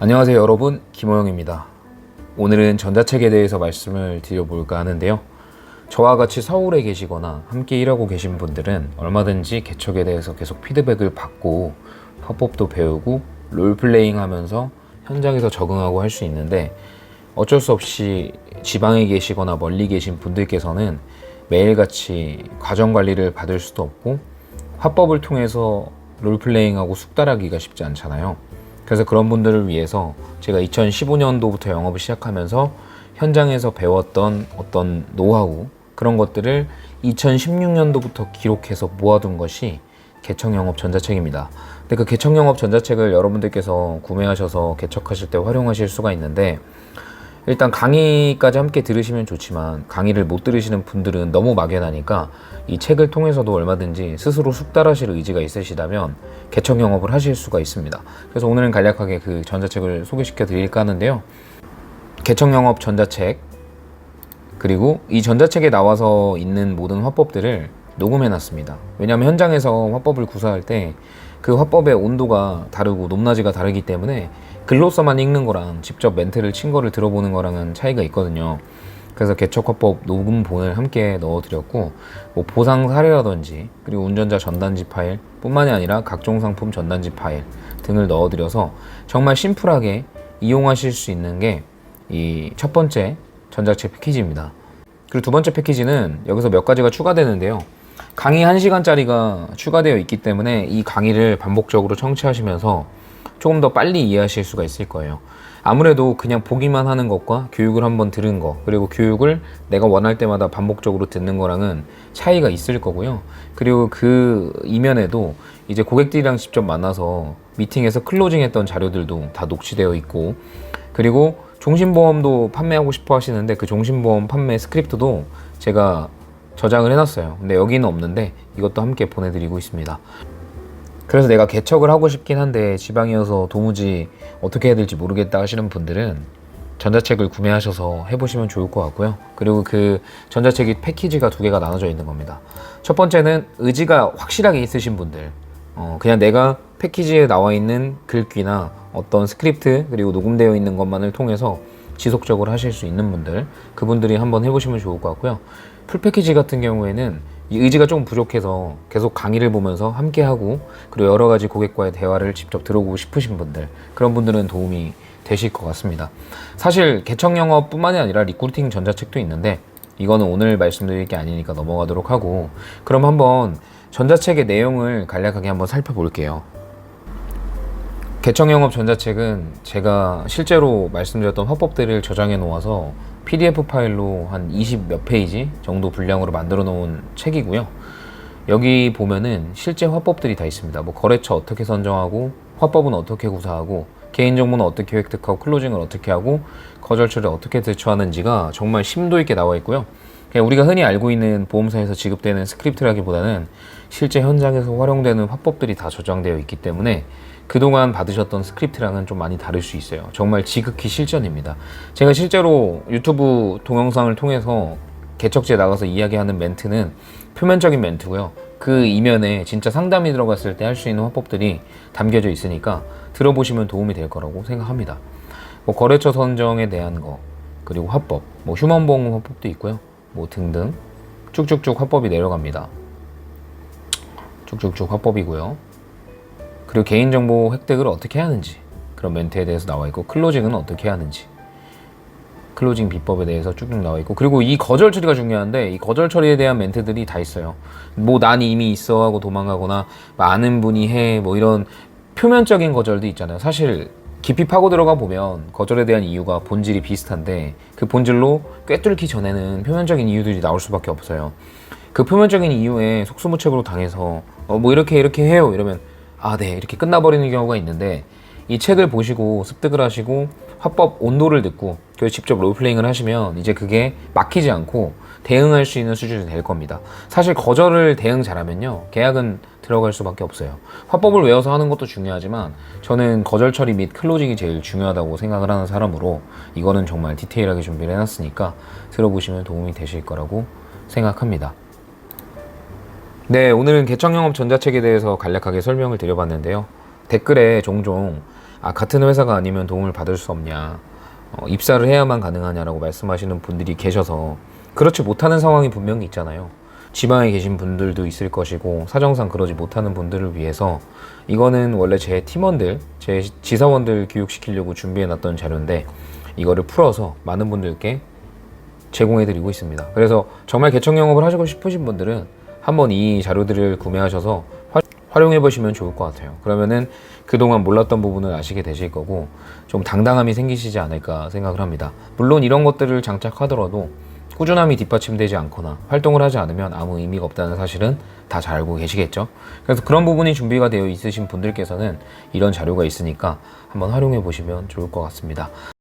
안녕하세요 여러분 김호영입니다. 오늘은 전자책에 대해서 말씀을 드려볼까 하는데요. 저와 같이 서울에 계시거나 함께 일하고 계신 분들은 얼마든지 개척에 대해서 계속 피드백을 받고 화법도 배우고 롤플레잉 하면서 현장에서 적응하고 할 수 있는데 어쩔 수 없이 지방에 계시거나 멀리 계신 분들께서는 매일같이 과정 관리를 받을 수도 없고 화법을 통해서 롤플레잉하고 숙달하기가 쉽지 않잖아요. 그래서 그런 분들을 위해서 제가 2015년도부터 영업을 시작하면서 현장에서 배웠던 어떤 노하우 그런 것들을 2016년도부터 기록해서 모아둔 것이 개척 영업 전자책입니다. 근데 그 개척 영업 전자책을 여러분들께서 구매하셔서 개척하실 때 활용하실 수가 있는데 일단 강의까지 함께 들으시면 좋지만 강의를 못 들으시는 분들은 너무 막연하니까 이 책을 통해서도 얼마든지 스스로 숙달하실 의지가 있으시다면 개척 영업을 하실 수가 있습니다. 그래서 오늘은 간략하게 그 전자책을 소개시켜 드릴까 하는데요. 개척 영업 전자책 그리고 이 전자책에 나와서 있는 모든 화법들을 녹음해 놨습니다. 왜냐하면 현장에서 화법을 구사할 때 그 화법의 온도가 다르고 높낮이가 다르기 때문에 글로서만 읽는 거랑 직접 멘트를 친 거를 들어보는 거랑은 차이가 있거든요. 그래서 개척화법 녹음본을 함께 넣어드렸고 뭐 보상 사례라든지 그리고 운전자 전단지 파일 뿐만이 아니라 각종 상품 전단지 파일 등을 넣어드려서 정말 심플하게 이용하실 수 있는 게 이 첫 번째 전자책 패키지입니다. 그리고 두 번째 패키지는 여기서 몇 가지가 추가되는데요. 강의 1시간짜리가 추가되어 있기 때문에 이 강의를 반복적으로 청취하시면서 조금 더 빨리 이해하실 수가 있을 거예요. 아무래도 그냥 보기만 하는 것과 교육을 한번 들은 거, 그리고 교육을 내가 원할 때마다 반복적으로 듣는 거랑은 차이가 있을 거고요. 그리고 그 이면에도 이제 고객들이랑 직접 만나서 미팅에서 클로징 했던 자료들도 다 녹취되어 있고, 그리고 종신보험도 판매하고 싶어 하시는데 그 종신보험 판매 스크립트도 제가 저장을 해놨어요. 근데 여기는 없는데 이것도 함께 보내드리고 있습니다. 그래서 내가 개척을 하고 싶긴 한데 지방이어서 도무지 어떻게 해야 될지 모르겠다 하시는 분들은 전자책을 구매하셔서 해보시면 좋을 것 같고요. 그리고 그 전자책이 패키지가 두 개가 나눠져 있는 겁니다. 첫 번째는 의지가 확실하게 있으신 분들, 어, 그냥 내가 패키지에 나와 있는 글귀나 어떤 스크립트 그리고 녹음되어 있는 것만을 통해서 지속적으로 하실 수 있는 분들, 그분들이 한번 해보시면 좋을 것 같고요. 풀 패키지 같은 경우에는 이 의지가 좀 부족해서 계속 강의를 보면서 함께 하고 그리고 여러 가지 고객과의 대화를 직접 들어보고 싶으신 분들 그런 분들은 도움이 되실 것 같습니다. 사실 개척 영업뿐만이 아니라 리크루팅 전자책도 있는데 이거는 오늘 말씀드릴 게 아니니까 넘어가도록 하고 그럼 한번 전자책의 내용을 간략하게 한번 살펴볼게요. 개척 영업 전자책은 제가 실제로 말씀드렸던 화법들을 저장해 놓아서 PDF 파일로 한 20 몇 페이지 정도 분량으로 만들어 놓은 책이고요. 여기 보면은 실제 화법들이 다 있습니다. 뭐 거래처 어떻게 선정하고 화법은 어떻게 구사하고 개인정보는 어떻게 획득하고 클로징을 어떻게 하고 거절 처리를 어떻게 대처하는지가 정말 심도 있게 나와 있고요. 우리가 흔히 알고 있는 보험사에서 지급되는 스크립트라기보다는 실제 현장에서 활용되는 화법들이 다 저장되어 있기 때문에 그동안 받으셨던 스크립트랑은 좀 많이 다를 수 있어요. 정말 지극히 실전입니다. 제가 실제로 유튜브 동영상을 통해서 개척지에 나가서 이야기하는 멘트는 표면적인 멘트고요. 그 이면에 진짜 상담이 들어갔을 때 할 수 있는 화법들이 담겨져 있으니까 들어보시면 도움이 될 거라고 생각합니다. 뭐 거래처 선정에 대한 거, 그리고 화법, 뭐 휴먼 보험 화법도 있고요. 뭐 등등 쭉쭉쭉 화법이 내려갑니다. 쭉쭉쭉 화법이고요. 그리고 개인정보 획득을 어떻게 하는지 그런 멘트에 대해서 나와 있고 클로징은 어떻게 하는지 클로징 비법에 대해서 쭉쭉 나와 있고 그리고 이 거절 처리가 중요한데 이 거절 처리에 대한 멘트들이 다 있어요. 뭐 난 이미 있어 하고 도망가거나 뭐 아는 분이 해 뭐 이런 표면적인 거절도 있잖아요. 사실 깊이 파고 들어가 보면 거절에 대한 이유가 본질이 비슷한데 그 본질로 꿰뚫기 전에는 표면적인 이유들이 나올 수밖에 없어요. 그 표면적인 이유에 속수무책으로 당해서 어 뭐 이렇게 이렇게 해요 이러면 아 네 이렇게 끝나버리는 경우가 있는데 이 책을 보시고 습득을 하시고 화법 온도를 듣고 그래서 직접 롤플레잉을 하시면 이제 그게 막히지 않고 대응할 수 있는 수준이 될 겁니다. 사실 거절을 대응 잘하면요 계약은 들어갈 수밖에 없어요. 화법을 외워서 하는 것도 중요하지만 저는 거절 처리 및 클로징이 제일 중요하다고 생각을 하는 사람으로 이거는 정말 디테일하게 준비를 해놨으니까 들어보시면 도움이 되실 거라고 생각합니다. 네, 오늘은 개척 영업 전자책에 대해서 간략하게 설명을 드려봤는데요. 댓글에 종종 아 같은 회사가 아니면 도움을 받을 수 없냐 어, 입사를 해야만 가능하냐라고 말씀하시는 분들이 계셔서 그렇지 못하는 상황이 분명히 있잖아요. 지방에 계신 분들도 있을 것이고 사정상 그러지 못하는 분들을 위해서 이거는 원래 제 팀원들, 제 지사원들 교육시키려고 준비해놨던 자료인데 이거를 풀어서 많은 분들께 제공해드리고 있습니다. 그래서 정말 개척 영업을 하시고 싶으신 분들은 한번 이 자료들을 구매하셔서 화- 활용해 보시면 좋을 것 같아요. 그러면은 그동안 몰랐던 부분을 아시게 되실 거고 좀 당당함이 생기시지 않을까 생각을 합니다. 물론 이런 것들을 장착하더라도 꾸준함이 뒷받침되지 않거나 활동을 하지 않으면 아무 의미가 없다는 사실은 다 잘 알고 계시겠죠. 그래서 그런 부분이 준비가 되어 있으신 분들께서는 이런 자료가 있으니까 한번 활용해 보시면 좋을 것 같습니다.